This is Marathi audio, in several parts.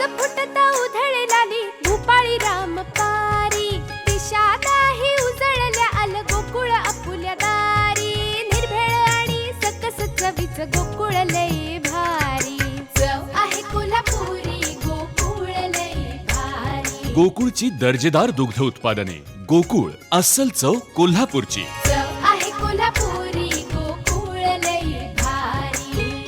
फुटता उधळलाली भूपाळी रामपारी दिशा नाही उजळल्या आल गोकुळ आपुल्या दारी. निर्भेळ आणि सकस चवीच गोकुळ लय भारी. चव आहे कोल्हापुरी गोकुळ लय भारी. गोकुळची दर्जेदार दुग्ध उत्पादने. गोकुळ अस्सल चव कोल्हापूरची. चव आहे कोल्हापुरी गोकुळ लय भारी.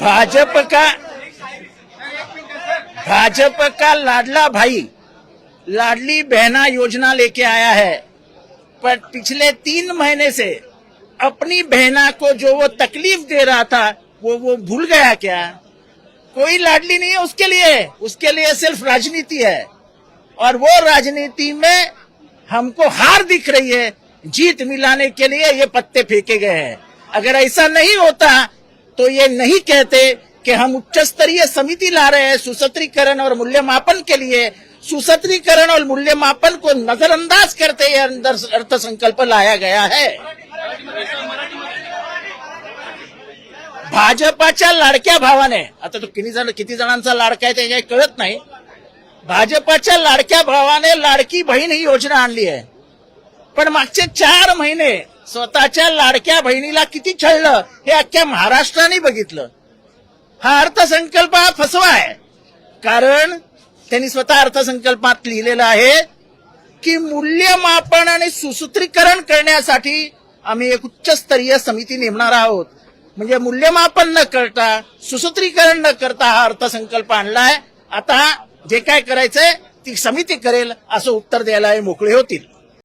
भाजप का भाजप का लाडला भाई, लाडली बहना योजना लेके आया है। पर पिछले तीन महीने से अपनी बहना को जो वो तकलीफ़ दे रहा था, वो वो भूल गया क्या? कोई लाडली नहीं है उसके लिए। उसके लिए सिर्फ़ राजनीति है। और वो राजनीति में हमको हार दिख रही है। जीत मिलाने के लिए ये पत्ते फेंके गए हैं। अगर ऐसा नहीं होता तो ये नहीं कहते कि हम उच्च स्तरीय समिति ला रहे हैं सुसत्रीकरण और मूल्यमापन के लिए। सुसत्रीकरण और मूल्यमापन को नजरअंदाज करते हुए अंदर अर्थसंकल्प लाया गया है। भाजपाच्या लाडक्या भावाने आता तो किती जण किती जणांचा लाडका आहे ते काही कळत नाही. भाजपाच्या लाडक्या भावाने लाडकी बहीण ही योजना आणली आहे. पण मागचे चार महिने स्वतःच्या लाडक्या बहिणीला किती छळलं हे अख्ख्या महाराष्ट्राने बघितलं. हा अर्थसंकल्प हा फसवा आहे कारण त्यांनी स्वतः अर्थसंकल्पात लिहिलेलं आहे की मूल्यमापन आणि सुसूत्रीकरण करण्यासाठी आम्ही एक उच्चस्तरीय समिती नेमणार आहोत. म्हणजे मूल्यमापन न करता सुसूत्रीकरण न करता हा अर्थसंकल्प आणलाय. आता जे काय करायचंय ती समिती करेल असं उत्तर द्यायला हे मोकळे होतील.